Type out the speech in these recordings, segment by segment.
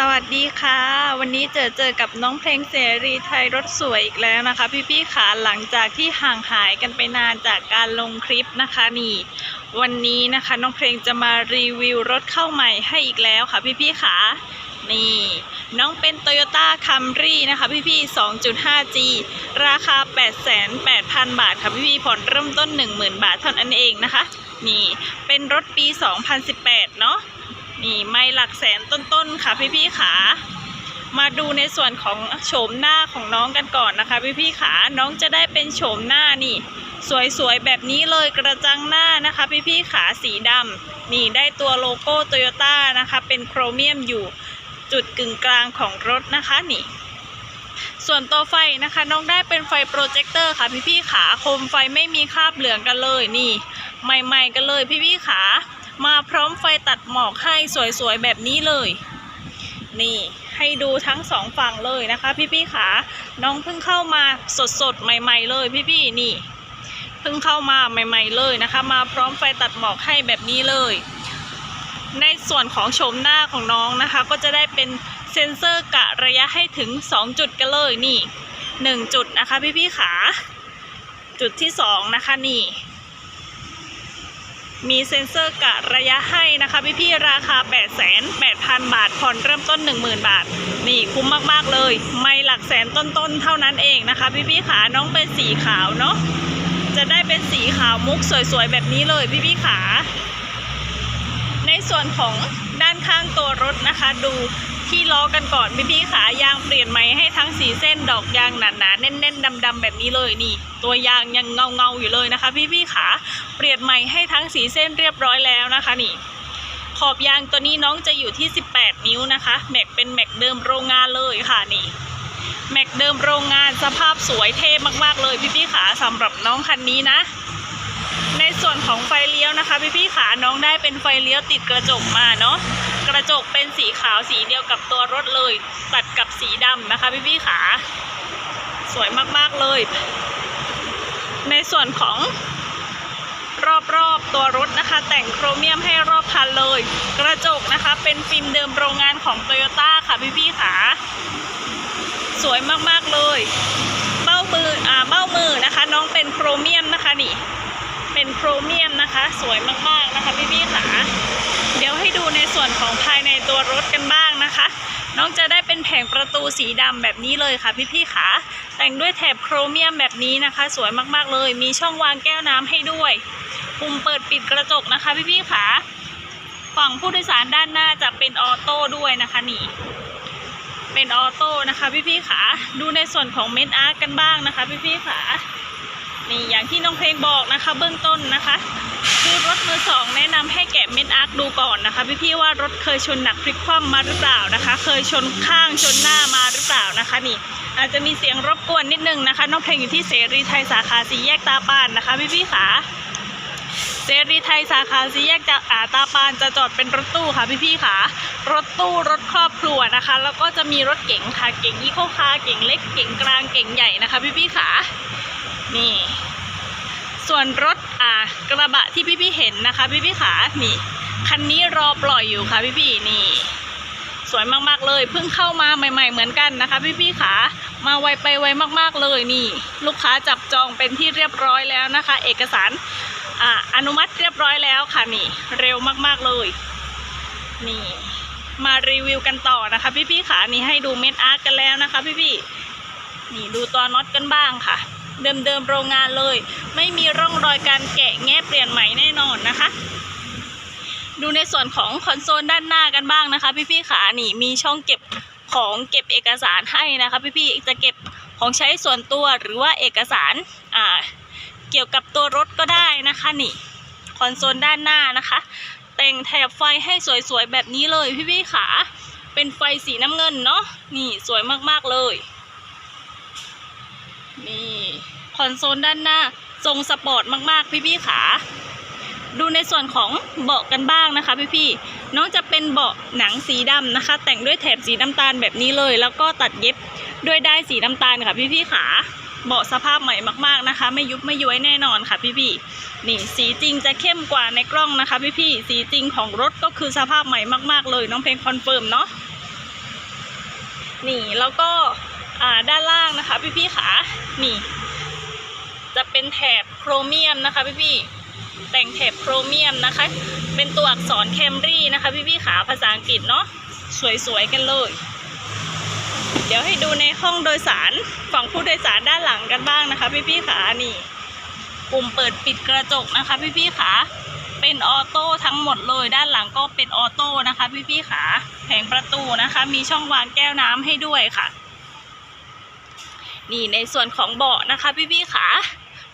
สวัสดีค่ะ วันนี้เจอเจอกับน้องเพลงเสรีไทยรถสวยอีกแล้วนะคะ พี่ๆค่ะหลังจากที่ห่างหายกันไปนานจากการลงคลิปนะคะนี่ วันนี้นะคะน้องเพลงจะมารีวิวรถเข้าใหม่ให้อีกแล้วค่ะ พี่ๆค่ะนี่ น้องเป็น Toyota Camry นะคะพี่ๆ 2.5G ราคา 8,800บาทค่ะพี่ๆผ่อนเริ่มต้น 10,000 บาทเท่านั้นเองนะคะ นี่เป็นรถปี 2018 เนาะ นี่ไม่หลักแสนต้นๆค่ะพี่ๆขามาดูในส่วนของโฉมหน้าของน้องกันก่อนนะคะพี่ๆขาน้องจะได้เป็นโฉมหน้านี่ สวยๆแบบนี้เลยกระจังหน้านะคะพี่ๆขาสีดำนี่ได้ตัวโลโก้โตโยต้านะคะเป็นโครเมียมอยู่จุดกึ่งกลางของรถนะคะนี่ส่วนตัวไฟนะคะน้องได้เป็นไฟโปรเจคเตอร์ค่ะพี่ๆขาโคมไฟไม่มีคราบเหลืองกันเลยนี่ ใหม่ๆกันเลยพี่ๆขา มาพร้อมไฟตัดหมอกให้สวยๆแบบนี้เลย นี่ให้ดูทั้งสองฝั่งเลยนะคะ พี่ๆขาน้องเพิ่งเข้ามาสดๆใหม่ ๆ เลยพี่ๆนี่เพิ่งเข้ามาใหม่ ๆ เลยนะคะ มาพร้อมไฟตัดหมอกให้แบบนี้เลย ในส่วนของโฉมหน้าของน้องนะคะ ก็จะได้เป็นเซ็นเซอร์กะระยะให้ถึง 2 จุดกันเลยนี่ 1 จุดนะคะพี่ๆขาจุดที่ 2 นะคะนี่ มีเซ็นเซอร์กะระยะให้นะคะพี่ๆราคา 8 8 0 0 0 บาท ผ่อนเริ่มต้น 10,000 บาท นี่คุ้มมากๆเลย ไม่หลักแสนต้นๆ เท่านั้นเองนะคะ พี่ๆขาน้องเป็นสีขาวเนาะจะได้เป็นสีขาวมุกสวยๆ แบบนี้เลยพี่ๆขา ในส่วนของด้านข้างตัวรถนะคะดู ที่ล้อกันก่อนพี่ๆขายางเปลี่ยนใหม่ให้ทั้งสีเส้นดอกยางหนาๆแน่นๆดำๆแบบนี้เลยนี่ ตัวยางยังเงาๆอยู่เลยนะคะ พี่ๆขาเปลี่ยนใหม่ให้ทั้งสีเส้นเรียบร้อยแล้วนะคะนี่ขอบยางตัวนี้น้องจะอยู่ที่ 18 นิ้วนะคะ แม็กเป็นแม็กเดิมโรงงานเลยค่ะนี่ แม็กเดิมโรงงานสภาพสวยเท่มากๆเลยพี่ๆขาสำหรับน้องคันนี้นะ ในส่วนของไฟเลี้ยวนะคะ พี่ๆขาน้องได้เป็นไฟเลี้ยวติดกระจกมาเนาะ ระจกเป็นสีขาวสีเดียวกับตัวรถเลย ตัดกับสีดำนะคะพี่ๆขาสวยมากๆเลย ในส่วนของรอบๆตัวรถนะคะ แต่งโครเมียมให้รอบคันเลย กระจกนะคะ เป็นฟิล์มเดิมโรงงานของโตโยต้าค่ะพี่ๆขาสวยมากๆเลย เบ้ามืออ่าเบ้ามือนะคะ น้องเป็นโครเมียมนะคะนี่ เป็นโครเมียมนะคะ สวยมากๆนะคะพี่พี่ๆค่ะเดี๋ยวให้ดูใน ส่วนของภายในตัวรถกันบ้างนะคะ น้องจะได้เป็นแผงประตูสีดำแบบนี้เลยค่ะพี่พี่ๆค่ะแต่งด้วยแถบโครเมียมแบบนี้นะคะ สวยมากๆเลย มีช่องวางแก้วน้ำให้ด้วยปุ่มเปิดปิดกระจกนะคะพี่พี่ๆค่ะฝั่งผู้โดยสารด้านหน้าจะเป็นออโต้ด้วยนะคะนี่เป็นออโต้นะคะพี่พี่ๆค่ะดูในส่วนของเมนอาร์กันบ้างนะคะพี่พี่ๆค่ะนี่อย่างที่น้องเพลงบอกนะคะ เบื้องต้นนะคะ คือรถมือสองแนะนำให้แกะเม็ดอาร์คดูก่อนนะคะ พี่ๆว่ารถเคยชนหนักพลิกคว่ำมาหรือเปล่านะคะ เคยชนข้างชนหน้ามาหรือเปล่านะคะนี่ อาจจะมีเสียงรบกวนนิดนึงนะคะน้องเพลงอยู่ที่เสรีไทยสาขาสีแยกตาปานนะคะ พี่ๆขาเสรีไทยสาขาสีแยกจากอาตาปานจะจอดเป็นรถตู้ค่ะพี่ๆขารถตู้รถครอบครัวนะคะ แล้วก็จะมีรถเก๋งค่ะเก๋งอีโคคาเก๋งเล็กเก๋งกลางเก๋งใหญ่นะคะ พี่ๆขานี่ ส่วนรถอ่ากระบะที่พี่ๆเห็นนะคะ พี่ๆขานี่คันนี้รอปล่อยอยู่ค่ะพี่ๆนี่ สวยมากๆเลยเพิ่งเข้ามาใหม่ ๆ เหมือนกันนะคะ พี่ๆขามาไวไปไวมากๆเลยนี่ ลูกค้าจับจองเป็นที่เรียบร้อยแล้วนะคะ เอกสารอ่าอนุมัติเรียบร้อยแล้วค่ะนี่ เร็วมากๆเลย นี่ มารีวิวกันต่อนะคะ พี่ๆขานี่ให้ดูเม็ดอาร์ตกันแล้วนะคะ พี่ๆนี่ดูตัวน็อตกันบ้างค่ะ เดิมๆโรงงานเลย ไม่มีร่องรอยการแกะแงะเปลี่ยนใหม่แน่นอนนะคะ ดูในส่วนของคอนโซลด้านหน้ากันบ้างนะคะ พี่ๆขานี่มีช่องเก็บของเก็บเอกสารให้นะคะ พี่ๆจะเก็บของใช้ส่วนตัวหรือว่าเอกสารอ่าเกี่ยวกับตัวรถก็ได้นะคะนี่คอนโซลด้านหน้านะคะ แต่งแถบไฟให้สวยๆแบบนี้เลยพี่ๆขาเป็นไฟสีน้ำเงินเนาะนี่สวยมากๆเลย นี่ คอนโซลด้านหน้าทรงสปอร์ตมากๆ พี่ๆขา ดูในส่วนของเบาะกันบ้างนะคะ พี่ๆน้องจะเป็นเบาะหนังสีดำนะคะ แต่งด้วยแถบสีน้ำตาลแบบนี้เลย แล้วก็ตัดเย็บด้วยได้ายสีน้ำตาลค่ะ พี่ๆขาเบาะสภาพใหม่มากๆนะคะ ไม่ยุบไม่ย้วยแน่นอนค่ะพี่ๆนี่สีจริงจะเข้มกว่าในกล้องนะคะพี่ๆสีจริงของรถก็คือสภาพใหม่มากๆเลย น้องเพลงคอนเฟิร์มเนาะนี่แล้วก็ด้านล่างนะคะพี่ๆขานี่ จะเป็นแถบโครเมียมนะคะพี่ๆแต่งแถบโครเมียมนะคะ เป็นตัวอักษรแคมรี่นะคะพี่ๆขาภาษาอังกฤษเนาะสวยๆกันเลย เดี๋ยวให้ดูในห้องโดยสารฝั่งผู้โดยสารด้านหลังกันบ้างนะคะพี่ๆขานี่ปุ่มเปิดปิดกระจกนะคะพี่ๆขาเป็นออโต้ทั้งหมดเลยด้านหลังก็เป็นออโต้นะคะ พี่ๆขาแผงประตูนะคะ มีช่องวางแก้วน้ำให้ด้วยค่ะ นี่ในส่วนของเบาะนะคะ พี่ๆขา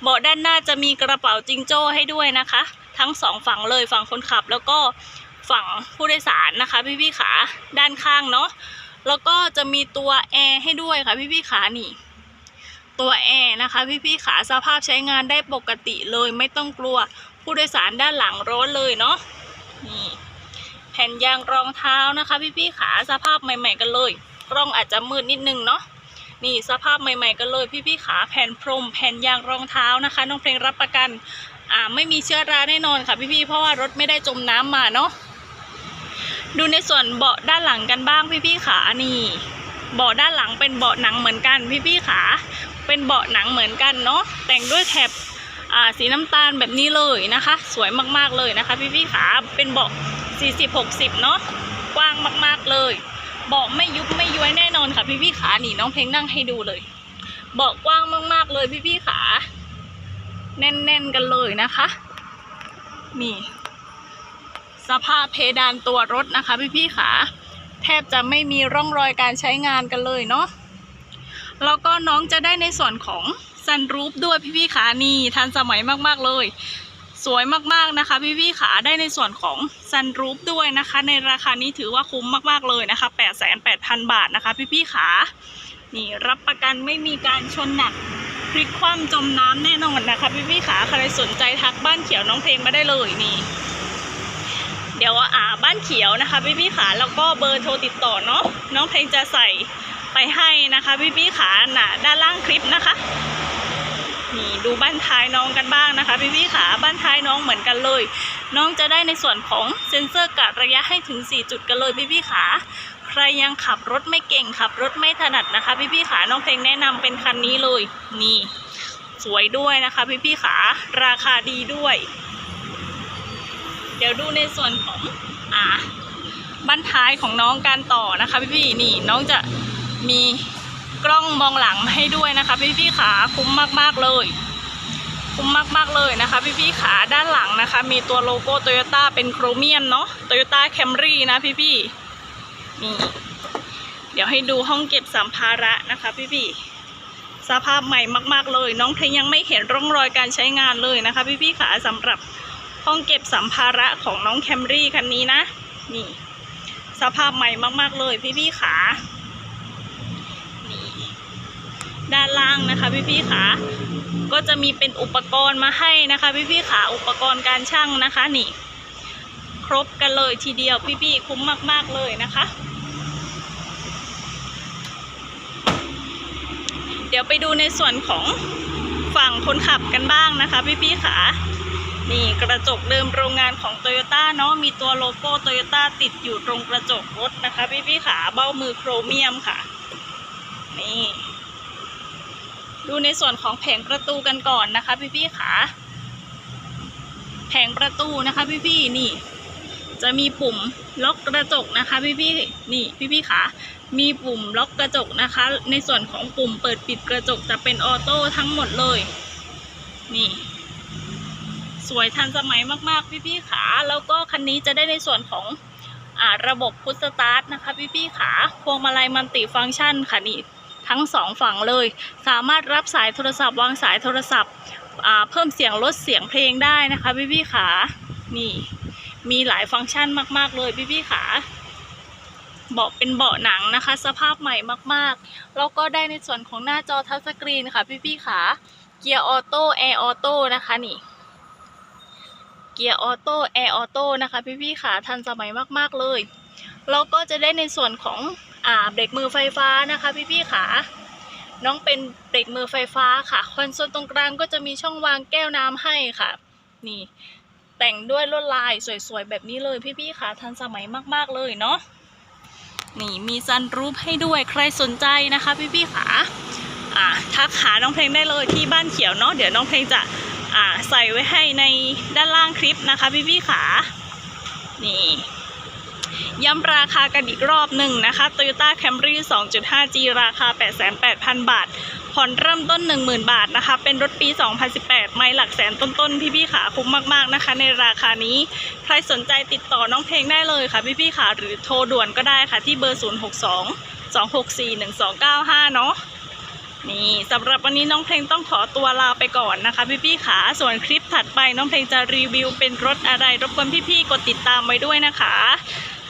เบาะด้านหน้าจะมีกระเป๋าจิงโจ้ให้ด้วยนะคะ ทั้งสองฝั่งเลยฝั่งคนขับ แล้วก็ฝั่งผู้โดยสารนะคะ พี่ๆขาด้านข้างเนาะแล้วก็จะมีตัวแอร์ให้ด้วยค่ะพี่ๆขานี่ ตัวแอร์นะคะ พี่ๆขาสภาพใช้งานได้ปกติเลยไม่ต้องกลัวผู้โดยสารด้านหลังร้อนเลยเนาะนี่แผ่นยางรองเท้านะคะ พี่ๆขาสภาพใหม่ ๆ กันเลยกล้องอาจจะมืดนิดนึงเนาะ นี่สภาพใหม่ ๆกันเลยพี่ๆขาแผ่นพรมแผ่นยางรองเท้านะคะ น้องเพลงรับประกันอ่าไม่มีเชื้อราแน่นอนค่ะพี่ๆเพราะว่ารถไม่ได้จมน้ำมาเนาะดูในส่วนเบาะด้านหลังกันบ้างพี่ๆขานี่เบาะด้านหลังเป็นเบาะหนังเหมือนกันพี่ๆขาเป็นเบาะหนังเหมือนกันเนาะแต่งด้วยแถบอ่าสีน้ำตาลแบบนี้เลยนะคะ สวยมากๆเลยนะคะ พี่ๆขาเป็นเบาะ40-60 เนาะกว้างมากๆเลย บาะไม่ยุบไม่ย้วยแน่นอนค่ะ พี่ๆขาหนีน้องเพลงนั่งให้ดูเลยเบาะกว้างมาก ๆ เลยพี่ๆขา แน่น ๆ กันเลยนะคะ นี่ สภาพเพดานตัวรถนะคะ พี่ๆขา แทบจะไม่มีร่องรอยการใช้งานกันเลยเนาะแล้วก็น้องจะได้ในส่วนของซันรูฟด้วยพี่ๆขานี่ทันสมัยมาก ๆ เลย สวยมากๆนะคะพี่ๆขาได้ในส่วนของซันรูฟด้วยนะคะ ในราคานี้ถือว่าคุ้มมากๆเลยนะคะ 88,000 บาทนะคะ พี่ๆขานี่รับประกันไม่มีการชนหนักพลิกคว่ำจมน้ำแน่นอนนะคะ พี่ๆขาใครสนใจทักบ้านเขียวน้องเพลงมาได้เลยนี่ เดี๋ยวอ่าบ้านเขียวนะคะ พี่ๆขาแล้วก็เบอร์โทรติดต่อเนาะน้องเพลงจะใส่ไปให้นะคะ พี่ๆขาหนาด้านล่างคลิปนะคะ ดูบ้านท้ายน้องกันบ้างนะคะพี่ๆขาบ้านท้ายน้องเหมือนกันเลย น้องจะได้ในส่วนของเซ็นเซอร์กะระยะให้ถึง 4 จุดกันเลยพี่ๆขาใครยังขับรถไม่เก่งขับรถไม่ถนัดนะคะ พี่ๆขาน้องเพลงแนะนำเป็นคันนี้เลย นี่ สวยด้วยนะคะ พี่ๆขาราคาดีด้วย เดี๋ยวดูในส่วนของอ่าบ้านท้ายของน้องการต่อนะคะ พี่ๆนี่น้องจะมี กล้องมองหลังให้ด้วยนะคะ พี่ๆขาคุ้มมากๆเลย คุ้มมากๆเลยนะคะ พี่ๆขาด้านหลังนะคะ มีตัวโลโก้โตโยต้าเป็นโครเมียมเนาะโตโยต้าแคมรี่นะพี่ๆนี่เดี๋ยวให้ดูห้องเก็บสัมภาระนะคะ พี่ๆสภาพใหม่มากๆเลย น้องเพลงยังไม่เห็นร่องรอยการใช้งานเลยนะคะ พี่ๆขาสำหรับห้องเก็บสัมภาระของน้องแคมรี่คันนี้นะ นี่ สภาพใหม่มากๆเลย พี่ๆขา ด้านล่างนะคะพี่ๆขาก็จะมีเป็นอุปกรณ์มาให้นะคะพี่ๆขาอุปกรณ์การช่างนะคะนี่ ครบกันเลยทีเดียวพี่ๆคุ้มมากๆเลยนะคะ เดี๋ยวไปดูในส่วนของฝั่งคนขับกันบ้างนะคะพี่ๆขานี่กระจกเดิมโรงงานของโตโยต้าเนาะมีตัวโลโก้โตโยต้าติดอยู่ตรงกระจกรถนะคะพี่พี่ๆขาเบ้ามือโครเมียมค่ะนี่ ดูในส่วนของแผงประตูกันก่อนนะคะ พี่พี่ๆขาแผงประตูนะคะพี่พี่ๆนี่ จะมีปุ่มล็อกกระจกนะคะพี่พี่ๆนี่พี่พี่ๆขามีปุ่มล็อกกระจกนะคะ ในส่วนของปุ่มเปิดปิดกระจกจะเป็นออโต้ทั้งหมดเลย นี่ สวยทันสมัยมากๆ พี่ๆขาแล้วก็คันนี้จะได้ในส่วนของอ่าระบบพุทสตาร์ทนะคะ พี่ๆขาพวงมาลัยมัลติฟังก์ชันค่ะนี่ ทั้งสองฝั่งเลย สามารถรับสายโทรศัพท์วางสายโทรศัพท์เพิ่มเสียงลดเสียงเพลงได้นะคะพี่ๆขานี่มีหลายฟังก์ชันมาก ๆ เลยพี่ๆขาเบาะเป็นเบาะหนังนะคะ สภาพใหม่มากๆ แล้วก็ได้ในส่วนของหน้าจอทัชสกรีนค่ะพี่ๆขาเกียร์ออโต้แอร์ออโต้นะคะนี่เกียร์ออโต้แอร์ออโต้นะคะพี่ๆขาทันสมัยมาก ๆ เลย แล้วก็จะได้ในส่วนของ เบรกมือไฟฟ้านะคะพี่ๆขาน้องเป็นเบรกมือไฟฟ้าค่ะ คอนโซลตรงกลางก็จะมีช่องวางแก้วน้ำให้ค่ะ นี่ แต่งด้วยลวดลายสวยๆ แบบนี้เลยพี่ๆขาทันสมัยมากๆเลยเนาะนี่มีซันรูปให้ด้วยใครสนใจนะคะ พี่ๆขาอ่าทักหาน้องเพลงได้เลยที่บ้านเขียวเนาะเดี๋ยวน้องเพลงจะอ่าใส่ไว้ให้ในด้านล่างคลิปนะคะ พี่ๆขานี่ ย้ำราคากันอีกรอบหนึ่งนะคะ Toyota Camry 2.5G ราคา 88,000 บาท ผ่อนเริ่มต้น 10,000 บาทนะคะ เป็นรถปี 2018 ไม่หลักแสนต้นๆ พี่ๆขาคุ้มมากๆนะคะ ในราคานี้ ใครสนใจติดต่อน้องเพลงได้เลยค่ะ พี่ๆขาหรือโทรด่วนก็ได้ค่ะที่เบอร์ 062 264 1295 เนาะนี่สำหรับวันนี้น้องเพลงต้องขอตัวลาไปก่อนนะคะ พี่ๆขาส่วนคลิปถัดไปน้องเพลงจะรีวิวเป็นรถอะไร รบกวนพี่ๆกดติดตามไว้ด้วยนะคะ